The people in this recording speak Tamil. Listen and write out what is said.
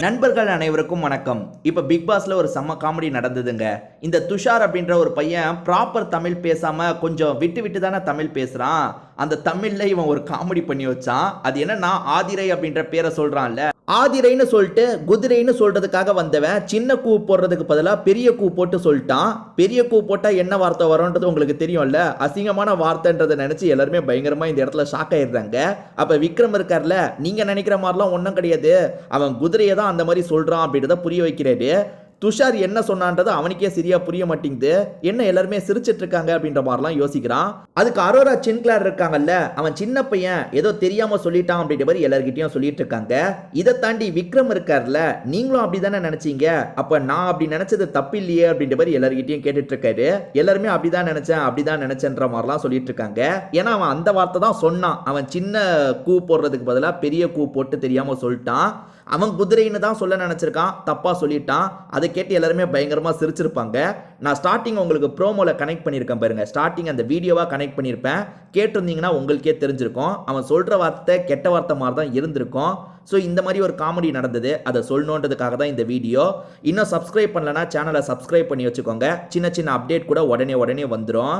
நண்பர்கள் அனைவருக்கும் வணக்கம். இப்போ பிக் பாஸ்ல ஒரு செம்ம காமெடி நடந்ததுங்க. இந்த துஷார் அப்படின்ற ஒரு பையன் ப்ராப்பர் தமிழ் பேசாம கொஞ்சம் விட்டு விட்டு தானே தமிழ் பேசுறான். அந்த தமிழ்ல இவன் ஒரு காமெடி பண்ணி வச்சான். அது என்னன்னா ஆதிரை அப்படின்ற பேரை சொல்றான்ல. ஆதிரைன்னு சொல்லிட்டு குதிரைன்னு சொல்றதுக்காக வந்தவன் சின்ன கூ போடுறதுக்கு பதிலாக பெரிய கூ போட்டு சொல்லிட்டான். பெரிய கூ போட்டால் என்ன வார்த்தை வரும்ன்றது உங்களுக்கு தெரியும்ல? அசிங்கமான வார்த்தைன்றதை நினச்சி எல்லாருமே பயங்கரமாக இந்த இடத்துல ஷாக் ஆயிடுறாங்க. அப்போ விக்ரம் இருக்கார்ல நீங்கள் நினைக்கிற மாதிரிலாம் ஒன்றும் கிடையாது. அவன் குதிரையை தான் அந்த மாதிரி சொல்கிறான் அப்படின்றத புரிய வைக்கிறாரு. துஷார் என்ன சொன்னான்றது அவனுக்கே சரியா புரிய மாட்டேங்குது. என்ன எல்லாருமே சிரிச்சிட்டு இருக்காங்க அப்படின்ற மாதிரிலாம் யோசிக்கிறான். அதுக்கு அரோரா சின்க்ளார் இருக்காங்கல்ல அவன் சின்ன பையன் ஏதோ தெரியாம சொல்லிட்டான் அப்படின்ற மாதிரி எல்லார்கிட்டயும் சொல்லிட்டு இருக்காங்க இதை தாண்டி விக்ரம் இருக்கார்ல நீங்களும் அப்படிதானே நினைச்சீங்க? அப்ப நான் அப்படி நினைச்சது தப்பு இல்லையே அப்படின்ற மாதிரி எல்லார்கிட்டயும் கேட்டுட்டு இருக்காரு எல்லாருமே அப்படிதான் நினைச்சேன் அப்படிதான் நினைச்சேன்ற மாதிரிலாம் சொல்லிட்டு இருக்காங்க ஏன்னா அவன் அந்த வார்த்தை தான் சொன்னான். அவன் சின்ன கூ போடுறதுக்கு பதிலாக பெரிய கூ போட்டு தெரியாம சொல்லிட்டான். அவன் குதிரைன்னு தான் சொல்ல நினச்சிருக்கான் தப்பாக சொல்லிட்டான். அதை கேட்டு எல்லாருமே பயங்கரமாக சிரிச்சிருப்பாங்க. நான் ஸ்டார்டிங் உங்களுக்கு ப்ரோமோவில் கனெக்ட் பண்ணியிருக்கேன் பாருங்கள் ஸ்டார்டிங் அந்த வீடியோவாக கனெக்ட் பண்ணியிருப்பேன். கேட்டிருந்தீங்கன்னா உங்களுக்கே தெரிஞ்சிருக்கும். அவன் சொல்கிற வார்த்தை கெட்ட வார்த்தை மாதிரி தான் இருந்திருக்கும். ஸோ இந்த மாதிரி ஒரு காமெடி நடந்தது. அதை சொல்லணுன்றதுக்காக தான் இந்த வீடியோ இன்னும் சப்ஸ்கிரைப் பண்ணலன்னா சேனலை சப்ஸ்கிரைப் பண்ணி வச்சுக்கோங்க. சின்ன சின்ன அப்டேட் கூட உடனே உடனே வந்துடும்